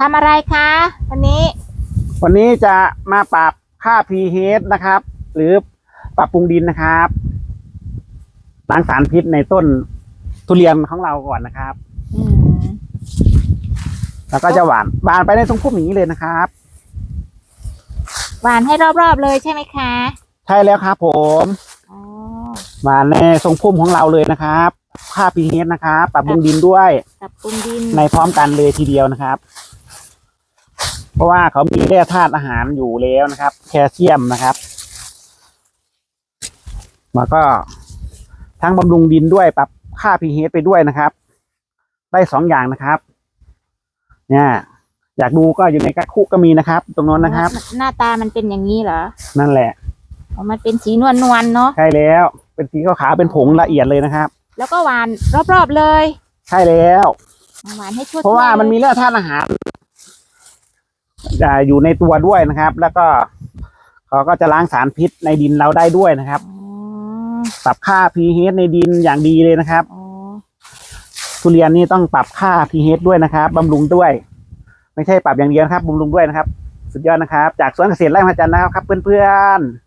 ทำอะไรคะ วันนี้ วันนี้จะมาปรับค่า pH นะครับ หรือปรับปรุงดินนะครับล้างสารพิษในต้นทุเรียนของเราก่อนนะครับ อืมแล้วก็จะหวานหวานไปในทรงพุ่มอย่างนี้เลยนะครับ หวานให้รอบๆเลยใช่ไหมคะใช่แล้วครับผมอ๋อหวานในทรงพุ่มของเราเลยนะครับค่า pH นะครับ ปรับปรุงดินด้วยกับปรุงดินในพร้อมกันเลยทีเดียวนะครับ เพราะว่าเขามีแร่ธาตุอาหารอยู่แล้วนะครับ แคลเซียมนะครับแล้วก็ทั้งบำรุงดินด้วยปรับค่า pH ไปด้วยนะครับ ได้สองอย่างนะครับ เนี่ยอยากดูก็อยู่ในกระคุก็มีนะครับ ตรงโนั้นนะครับ หน้าตามันเป็นอย่างนี้เหรอ นั่นแหละอ๋อมันเป็นสีนวลนวลๆเนาะใช่แล้ว เป็นสีขาวๆเป็นผงละเอียดเลยนะครับ แล้วก็หวานรอบๆเลย ใช่แล้วหวานให้ทั่วๆเพราะว่ามันมีแร่ธาตุอาหาร อ่าอยู่ในตัวด้วยนะครับ แล้วก็เขาก็จะล้างสารพิษในดินเราได้ด้วยนะครับอ๋อปรับค่า pH ในดินอย่างดีเลยนะครับอ๋อทุเรียนนี่ต้องปรับค่า pH ด้วยนะครับบำรุงด้วย ไม่ใช่ปรับอย่างเดียวนะครับบำรุงด้วยนะครับ สุดยอดนะครับ จากสวนเกษตรไร่มาจันทร์นะครับครับเพื่อนๆ